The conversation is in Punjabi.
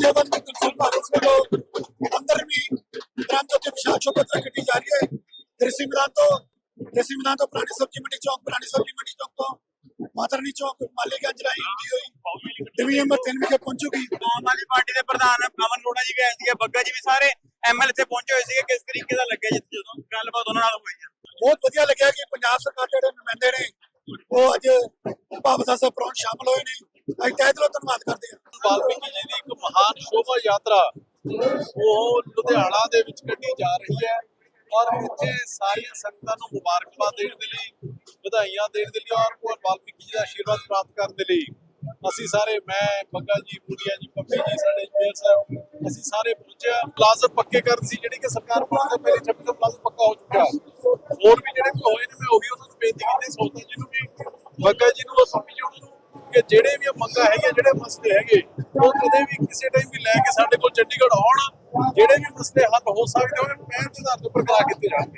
ਜਗਦੇਵਨ ਦੀ ਕੰਸਲ ਭਾਰਤ ਵੱਲੋਂ ਅੰਦਰ ਵੀ ਗ੍ਰਾਮ ਜੋਤੀ ਵਿਸ਼ਾਲ ਸ਼ੋਭਾ ਕੱਢੀ ਜਾ ਰਹੀ ਹੈ ਦੇਸੀ ਮੈਦਾਨ ਤੋਂ ਦੇਸੀ ਮੈਦਾਨ ਤੋਂ ਪੁਰਾਣੀ ਸਬਜ਼ੀ ਮੰਡੀ ਚੌਕ ਪੁਰਾਣੀ ਸਬਜ਼ੀ ਮੰਡੀ ਚੌਕ ਤੋਂ ਮਾਤਰਨੀ ਚੌਕ ਮਾਲੇਗੰਜ ਰਾਹੀਂ ਹੁੰਦੀ ਹੋਈ ਡਿਵੀਜ਼ਨ ਨੰਬਰ 3 ਵਿਖੇ ਪਹੁੰਚੂਗੀ ਆਮ ਆਦਮੀ ਪਾਰਟੀ ਦੇ ਪ੍ਰਧਾਨ ਅਮਨ ਲੋੜਾ ਜੀ ਗਏ ਸੀਗੇ ਬੱਗਾ ਜੀ ਵੀ ਸਾਰੇ ਐਮਐਲ ਇੱਥੇ ਪਹੁੰਚੇ ਹੋਏ ਸੀਗੇ ਕਿਸ ਤਰੀਕੇ ਦਾ ਲੱਗਿਆ ਜਿੱਥੇ ਜਦੋਂ ਗੱਲਬਾਤ ਉਹਨਾਂ ਨਾਲ ਹੋਈ ਹੈ ਬਹੁਤ ਵਧੀਆ ਲੱਗਿਆ ਕਿ ਪੰਜਾਬ ਸਰਕਾਰ ਦੇ ਜਿਹੜੇ ਨੁਮਾਇੰਦੇ ਨੇ ਉਹ ਅੱਜ ਭਾਵਤਾ ਸਾਹਿਬ ਪ੍ਰੌਣ ਸ਼ਾਮਲ ਹੋਏ ਨੇ ਅਸੀਂ ਤਹਿ ਦਿਲੋਂ ਧੰਨਵਾਦ ਕਰਦੇ ਹਾਂ। ਵਾਲਮੀਕੀ ਜੀ ਦੀ ਇੱਕ ਮਹਾਨ ਸ਼ੋਭਾ ਯਾਤਰਾ, ਉਹ ਲੁਧਿਆਣਾ ਦੇ ਵਿੱਚ ਕੱਢੀ ਜਾ ਰਹੀ ਹੈ। ਔਰ ਇੱਥੇ ਸਾਰੀਆਂ ਸੰਗਤਾਂ ਨੂੰ ਮੁਬਾਰਕਬਾਦ ਦੇਣ ਦੇ ਲਈ, ਵਧਾਈਆਂ ਦੇਣ ਦੇ ਲਈ ਔਰ ਵਾਲਮੀਕੀ ਜੀ ਦਾ ਆਸ਼ੀਰਵਾਦ ਪ੍ਰਾਪਤ ਕਰਨ ਦੇ ਲਈ। ਅਸੀਂ ਸਾਰੇ, ਮੈਂ ਬੱਗਾ ਜੀ ਪੂਰੀਆ ਜੀ ਪੱਪੀ ਜੀ, ਸਾਡੇ ਮੇਅਰ ਸਾਹਿਬ, ਅਸੀਂ ਸਾਰੇ ਪਹੁੰਚਿਆ ਪਲਾਜ਼ਾ ਪੱਕੇ ਕਰਨ ਸੀ ਜਿਹੜੀ ਕਿ ਸਰਕਾਰ ਬਣਾਉਣ ਪਹਿਲੇ 26 ਪਲਾਜ਼ਾ ਪੱਕਾ ਹੋ ਚੁੱਕਾ ਹੋਰ ਵੀ ਜਿਹੜੇ ਹੋਏ ਨੇ, ਮੈਂ ਉਹੀ ਉਹਨਾਂ ਨੂੰ ਬੇਨਤੀ ਕੀਤੀ ਸੋਚਦਾ ਜੀ ਨੂੰ ਵੀ ਬੱਗਾ ਜੀ ਨੂੰ ਸਮਝਾਉਣ ਨੂੰ ਕਿ ਜਿਹੜੇ ਵੀ ਮੰਗਾਂ ਹੈਗੀਆਂ ਜਿਹੜੇ ਮਸਲੇ ਹੈਗੇ, ਉਹ ਕਦੇ ਵੀ ਕਿਸੇ ਟਾਈਮ ਵੀ ਲੈ ਕੇ ਸਾਡੇ ਕੋਲ ਚੰਡੀਗੜ੍ਹ ਆਉਣ, ਜਿਹੜੇ ਵੀ ਮਸਲੇ ਹੱਲ ਹੋ ਸਕਦੇ ਉਹਨਾਂ ਪਹਿਲ ਦੇ ਆਧਾਰ ਤੇ ਉੱਪਰ ਕਰਾ ਕੇ ਦਿੱਤੇ ਜਾਣਗੇ